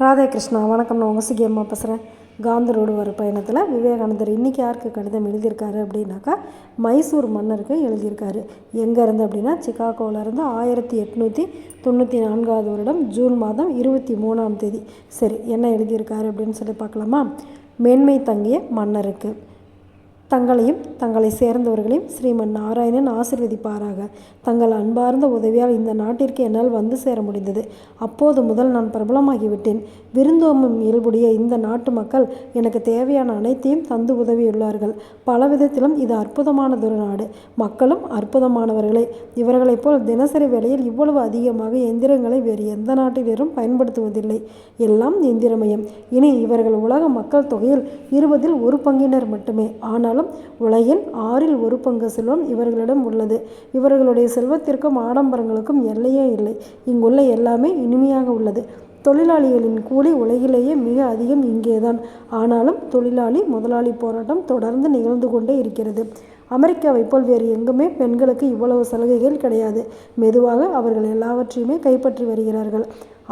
ராதே கிருஷ்ணா வணக்கம். நான் உங்கள் சிகியம்மா பேசுகிறேன் காந்தி ரோடு வர பயணத்தில் விவேகானந்தர் இன்றைக்கி யாருக்கு கடிதம் எழுதியிருக்காரு அப்படின்னாக்கா மைசூர் மன்னருக்கு எழுதியிருக்காரு. எங்கே இருந்து அப்படின்னா சிக்காகோவிலேருந்து ஆயிரத்தி எட்நூற்றி தொண்ணூற்றி நான்காவது வருடம் ஜூன் மாதம் இருபத்தி மூணாம் தேதி. சரி என்ன எழுதியிருக்காரு அப்படின்னு சொல்லி பார்க்கலாமா? மேன்மை தங்கிய மன்னருக்கு. தங்களையும் தங்களை சேர்ந்தவர்களையும் ஸ்ரீமன் நாராயணன் ஆசிர்வதிப்பாராக. தங்கள் அன்பார்ந்த உதவியால் இந்த நாட்டிற்கு என்னால் வந்து சேர முடிந்தது. அப்போது முதல் நான் பிரபலமாகிவிட்டேன். விருந்தோம்பும் இயல்புடைய இந்த நாட்டு மக்கள் எனக்கு தேவையான அனைத்தையும் தந்து உதவியுள்ளார்கள். பல விதத்திலும் இது அற்புதமானதொரு நாடு. மக்களும் அற்புதமானவர்களே. இவர்களைப் போல் தினசரி வேளையில் இவ்வளவு அதிகமாக எந்திரங்களை வேறு எந்த நாட்டிலும் பயன்படுத்துவதில்லை. எல்லாம் எந்திரமயம். இனி இவர்கள் உலக மக்கள் தொகையில் இருபதில் ஒரு பங்கினர் மட்டுமே. ஆனாலும் உலகின் ஆறில் ஒரு பங்கு செல்வம் இவர்களிடம் உள்ளது. இவர்களுடைய செல்வத்திற்கும் ஆடம்பரங்களுக்கும் எல்லையே இல்லை. இங்குள்ள எல்லாமே இனிமையாக உள்ளது. தொழிலாளிகளின் கூலி உலகிலேயே மிக அதிகம் இங்கேதான். ஆனாலும் தொழிலாளி முதலாளி போராட்டம் தொடர்ந்து நிகழ்ந்து கொண்டே இருக்கிறது. அமெரிக்காவை போல் வேறு எங்குமே பெண்களுக்கு இவ்வளவு சலுகைகள் கிடையாது. மெதுவாக அவர்கள் எல்லாவற்றையுமே கைப்பற்றி வருகிறார்கள்.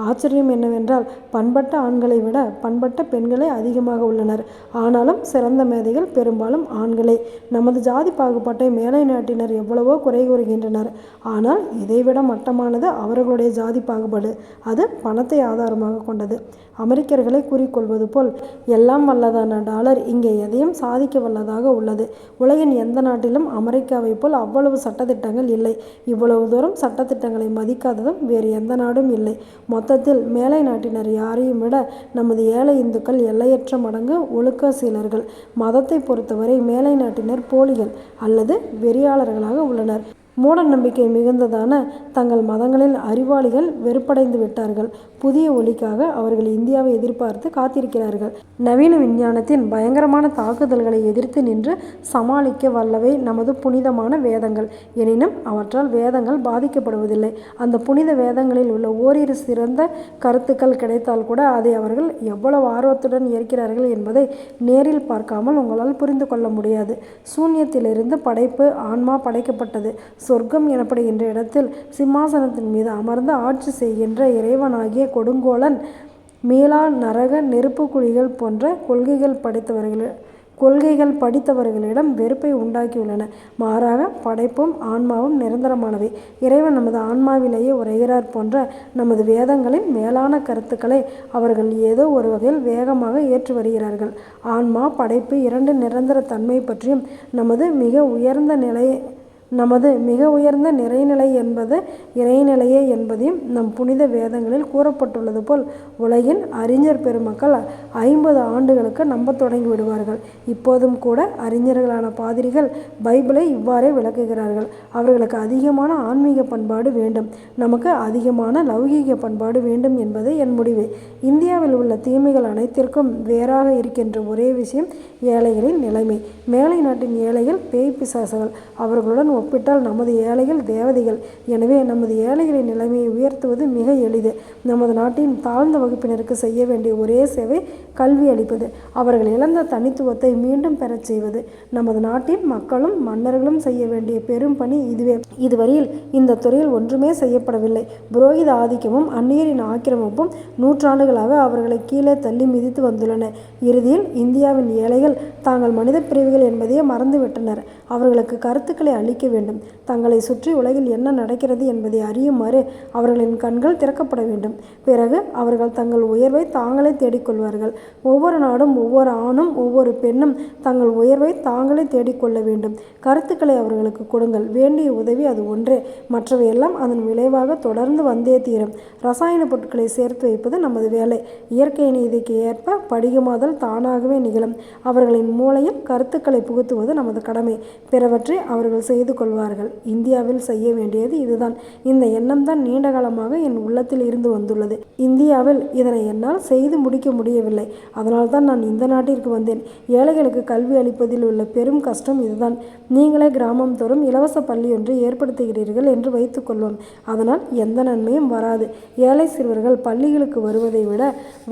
ஆச்சரியம் என்னவென்றால் பண்பட்ட ஆண்களை விட பண்பட்ட பெண்களே அதிகமாக உள்ளனர். ஆனாலும் சிறந்த மேதைகள் பெரும்பாலும் ஆண்களே. நமது ஜாதி பாகுபாட்டை மேலை நாட்டினர் எவ்வளவோ குறை கூறுகின்றனர். ஆனால் இதைவிட மட்டமானது அவர்களுடைய ஜாதி பாகுபாடு. அது பணத்தை ஆதாரமாக கொண்டது. அமெரிக்கர்களை கூறிக்கொள்வது போல் எல்லாம் வல்லதான டாலர் இங்கே எதையும் சாதிக்க வல்லதாக உள்ளது. உலகின் எந்த நாட்டிலும் அமெரிக்காவை போல் அவ்வளவு சட்டத்திட்டங்கள் இல்லை. இவ்வளவு தூரம் சட்டத்திட்டங்களை மதிக்காததும் வேறு எந்த நாடும் இல்லை. மொத்தத்தில் மேலை நாட்டினர் யாரையும் விட நமது ஏழை இந்துக்கள் எல்லையற்ற மடங்கு ஒழுக்க சீலர்கள் மதத்தை பொறுத்தவரை மேலை நாட்டினர் போலிகள் அல்லது வெறியாளர்களாக உள்ளனர். மூட நம்பிக்கை மிகுந்ததான தங்கள் மதங்களில் அறிவாளிகள் வெறுப்படைந்து விட்டார்கள். புதிய ஒளிக்காக அவர்கள் இந்தியாவை எதிர்பார்த்து காத்திருக்கிறார்கள். நவீன விஞ்ஞானத்தின் பயங்கரமான தாக்குதல்களை எதிர்த்து நின்று சமாளிக்க வல்லவை நமது புனிதமான வேதங்கள். எனினும் அவற்றால் வேதங்கள் பாதிக்கப்படுவதில்லை. அந்த புனித வேதங்களில் உள்ள ஓரிரு சிறந்த கருத்துக்கள் கிடைத்தால் கூட அதை அவர்கள் எவ்வளவு ஆர்வத்துடன் ஏற்கிறார்கள் என்பதை நேரில் பார்க்காமல் உங்களால் புரிந்து கொள்ள முடியாது. சூன்யத்திலிருந்து படைப்பு ஆன்மா படைக்கப்பட்டது. சொர்க்கம் எனப்படுகின்ற இடத்தில் சிம்மாசனத்தின் மீது அமர்ந்து ஆட்சி செய்கின்ற இறைவனாகிய கொடுங்கோலன் மீளா நரக நெருப்பு குழிகள் போன்ற கொள்கைகள் படைத்தவர்கள் கொள்கைகள் படித்தவர்களிடம் வெறுப்பை உண்டாக்கியுள்ளன. மாறாக படைப்பும் ஆன்மாவும் நிரந்தரமானவை. இறைவன் நமது ஆன்மாவிலேயே உரைகிறார் போன்ற நமது வேதங்களின் மேலான கருத்துக்களை அவர்கள் ஏதோ ஒரு வகையில் வேகமாக ஏற்று வருகிறார்கள். ஆன்மா படைப்பு இரண்டு நிரந்தர தன்மை பற்றியும் நமது மிக உயர்ந்த நிலை நமது மிக உயர்ந்த நிறைநிலை என்பது இறைநிலையே என்பதையும் நம் புனித வேதங்களில் கூறப்பட்டுள்ளது போல் உலகின் அறிஞர் பெருமக்கள் ஐம்பது ஆண்டுகளுக்கு நம்ப தொடங்கி விடுவார்கள். இப்போதும் கூட அறிஞர்களான பாதிரிகள் பைபிளை இவ்வாறே விளக்குகிறார்கள். அவர்களுக்கு அதிகமான ஆன்மீக பண்பாடு வேண்டும். நமக்கு அதிகமான லௌகீக பண்பாடு வேண்டும் என்பது என் முடிவு. இந்தியாவில் உள்ள தீமைகள் அனைத்திற்கும் வேறாக இருக்கின்ற ஒரே விஷயம் ஏழைகளின் நிலைமை. மேலை நாட்டின் ஏழைகள் பேய் பிசாசுகள். அவர்களுடன் ஒப்பிட்டால் நமது ஏழைகள் தேவதைகள். எனவே நமது ஏழைகளின் நிலைமையை உயர்த்துவது மிக எளிது. நமது நாட்டின் தாழ்ந்த வகுப்பினருக்கு செய்ய வேண்டிய ஒரே சேவை கல்வி அளிப்பது. அவர்கள் இழந்த தனித்துவத்தை மீண்டும் பெறச் செய்வது. நமது நாட்டின் மக்களும் மன்னர்களும் செய்ய வேண்டிய பெரும் பணி இதுவே. இதுவரையில் இந்த துறையில் ஒன்றுமே செய்யப்படவில்லை. புரோகித ஆதிக்கமும் அந்நியரின் ஆக்கிரமிப்பும் நூற்றாண்டுகளாக அவர்களை கீழே தள்ளி மிதித்து வந்துள்ளன. இறுதியில் இந்தியாவின் ஏழைகள் தாங்கள் மனித பிரிவுகள் என்பதையே மறந்துவிட்டனர். அவர்களுக்கு கருத்துக்களை அளிக்க வேண்டும். தங்களை சுற்றி உலகில் என்ன நடக்கிறது என்பதை அறியுமாறு அவர்களின் கண்கள் திறக்கப்பட வேண்டும். பிறகு அவர்கள் தங்கள் உயர்வை தாங்களே தேடிக்கொள்வார்கள் ஒவ்வொரு நாடும் ஒவ்வொரு ஆணும் ஒவ்வொரு பெண்ணும் தங்கள் உயர்வை தாங்களே தேடிக்கொள்ள வேண்டும். கருத்துக்களை அவர்களுக்கு கொடுங்கள். வேண்டிய உதவி அது ஒன்றே. மற்றவையெல்லாம் அதன் விளைவாக தொடர்ந்து வந்தே தீரும். ரசாயன பொருட்களை சேர்த்து வைப்பது நமது வேலை. இயற்கை நீதிக்கு ஏற்ப படிகமாதல் தானாகவே நிகழும். அவர்களின் மூளையில் கருத்துக்களை புகுத்துவது நமது கடமை. பிறவற்றை அவர்கள் செய்து கொள்வார்கள். இந்தியாவில் செய்ய வேண்டியது இதுதான். இந்த எண்ணம் தான் நீண்ட காலமாக என் உள்ளத்தில் இருந்து வந்துள்ளது. இந்தியாவில் இதனை என்னால் செய்து முடிக்க முடியவில்லை. அதனால் தான் நான் இந்த நாட்டிற்கு வந்தேன். ஏழைகளுக்கு கல்வி அளிப்பதில் உள்ள பெரும் கஷ்டம் இதுதான். நீங்களே கிராமம் தோறும் இலவச பள்ளி ஒன்று ஏற்படுத்துகிறீர்கள் என்று வைத்துக்கொள்வோம் அதனால் எந்த நன்மையும் வராது. ஏழை சிறுவர்கள் பள்ளிகளுக்கு வருவதை விட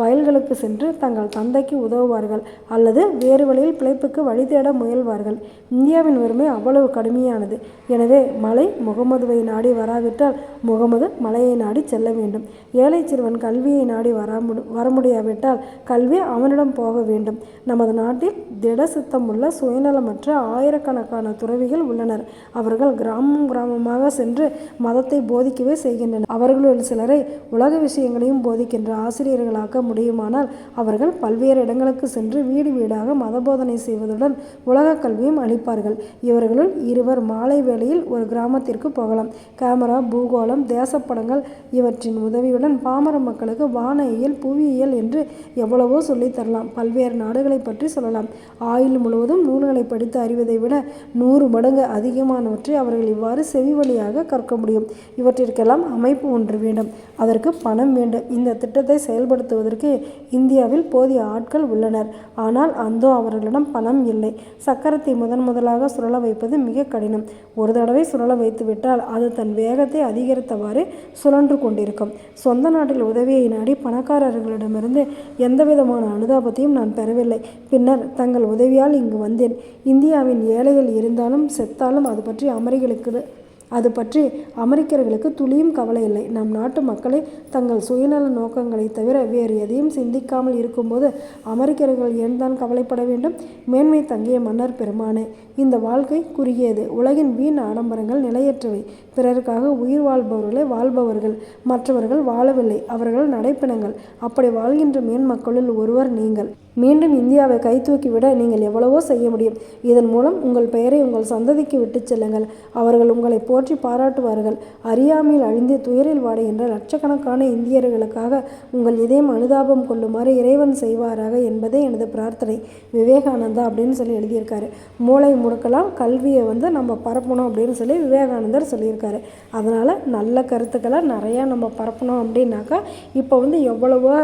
வயல்களுக்கு சென்று தங்கள் தந்தைக்கு உதவுவார்கள். அல்லது வேறு வழியில் பிழைப்புக்கு வழி தேட முயல்வார்கள். இந்தியாவின் வறுமை அவ்வளவு கடுமையானது. முடியாது எனவே மலை முகமதுவை நாடி வராவிட்டால் முகமது மலையை நாடி செல்ல வேண்டும். ஏழை சிறுவன் கல்வியை நாடி வர வர முடியாவிட்டால் கல்வி அவனிடம் போக வேண்டும். நமது நாட்டில் திடசித்தம் உள்ள சுயநலமற்ற ஆயிரக்கணக்கான துறவிகள் உள்ளனர். அவர்கள் கிராமம் கிராமமாக சென்று மதத்தை போதிக்கவே செய்கின்றனர். அவர்களுள் சிலரை உலக விஷயங்களையும் போதிக்கின்ற ஆசிரியர்களாக்க முடியுமானால் அவர்கள் பல்வேறு இடங்களுக்கு சென்று வீடு வீடாக மதபோதனை செய்வதுடன் உலக கல்வியும் அளிப்பார்கள். இவர்களுள் இருவர் காலை வேளையில் ஒரு கிராமத்திற்கு போகலாம். கேமரா பூகோளம் தேசப்படங்கள் இவற்றின் உதவியுடன் பாமர மக்களுக்கு வானியல் புவியியல் என்று எவ்வளவோ சொல்லித் தரலாம். பல்வேறு நாடுகளை பற்றி சொல்லலாம். ஆயுள் முழுவதும் நூல்களை படித்து அறிவதை விட நூறு மடங்கு அதிகமானவற்றை அவர்கள் இவ்வாறு செவி வழியாக கற்க முடியும். இவற்றிற்கெல்லாம் அமைப்பு ஒன்று வேண்டும். அதற்கு பணம் வேண்டும். இந்த திட்டத்தை செயல்படுத்துவதற்கு இந்தியாவில் போதிய ஆட்கள் உள்ளனர். ஆனால் அந்தோ அவர்களிடம் பணம் இல்லை. சக்கரத்தை முதன் முதலாக சுழல வைப்பது மிக கடினம். ஒரு தடவை சுழல வைத்துவிட்டால் அது தன் வேகத்தை அதிகரித்தவாறு சுழன்று கொண்டிருக்கும். சொந்த நாட்டில் உதவியை நாடி பணக்காரர்களிடமிருந்து எந்தவிதமான அனுதாபத்தையும் நான் பெறவில்லை. பின்னர் தங்கள் உதவியால் இங்கு வந்தேன். இந்தியாவின் ஏழைகள் இருந்தாலும் செத்தாலும் அது பற்றி அமரிகளுக்கு அது பற்றி அமெரிக்கர்களுக்கு துளியும் கவலை இல்லை. நம் நாட்டு மக்களை தங்கள் சுயநல நோக்கங்களை தவிர வேறு எதையும் சிந்திக்காமல் இருக்கும்போது அமெரிக்கர்கள் ஏன் தான் கவலைப்பட வேண்டும்? மேன்மை தங்கிய மன்னர் பெருமானே இந்த வாழ்க்கை குறுகியது. உலகின் வீண் ஆடம்பரங்கள் நிலையற்றவை. பிறருக்காக உயிர் வாழ்பவர்களே வாழ்பவர்கள். மற்றவர்கள் வாழவில்லை அவர்கள் நடைப்பிணங்கள். அப்படி வாழ்கின்ற மேன் மக்களுள் ஒருவர் நீங்கள். மீண்டும் இந்தியாவை கைதூக்கிவிட நீங்கள் எவ்வளவோ செய்ய முடியும். இதன் மூலம் உங்கள் பெயரை உங்கள் சந்ததிக்கு விட்டுச் செல்லுங்கள். அவர்கள் உங்களை போற்றி பாராட்டுவார்கள். அறியாமையில் அழிந்து துயரில் வாடுகின்ற லட்சக்கணக்கான இந்தியர்களுக்காக உங்கள் இதயம் அனுதாபம் கொள்ளுமாறு இறைவன் செய்வாராக என்பதே எனது பிரார்த்தனை. விவேகானந்தா அப்படின்னு சொல்லி எழுதியிருக்காரு. மூளை முடுக்கலாம் கல்வியை வந்து நம்ம பரப்பணும் அப்படின்னு சொல்லி விவேகானந்தர் சொல்லியிருக்காரு அதனால் நல்ல கருத்துக்களை நிறையா நம்ம பரப்பணும் அப்படின்னாக்கா இப்போ வந்து எவ்வளவோ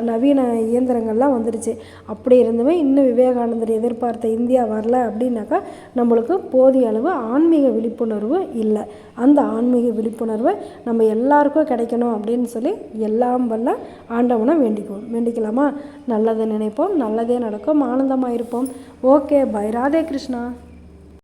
நவீன இயந்திரங்கள்லாம் வந்துடுச்சு அப்படி இருந்துமே இன்னும் விவேகானந்தர் எதிர்பார்த்த இந்தியா வரல அப்படின்னாக்கா நம்மளுக்கு போதிய அளவு ஆன்மீக விழிப்புணர்வு இல்லை. அந்த ஆன்மீக விழிப்புணர்வை நம்ம எல்லாருக்கும் கிடைக்கணும் அப்படின்னு சொல்லி எல்லாம் வல்ல ஆண்டவனை வேண்டிக்குவோம். வேண்டிக்கலாமா? நல்லதை நினைப்போம் நல்லதே நடக்கும் ஆனந்தமாக இருப்போம். Okay bye. ராதே கிருஷ்ணா.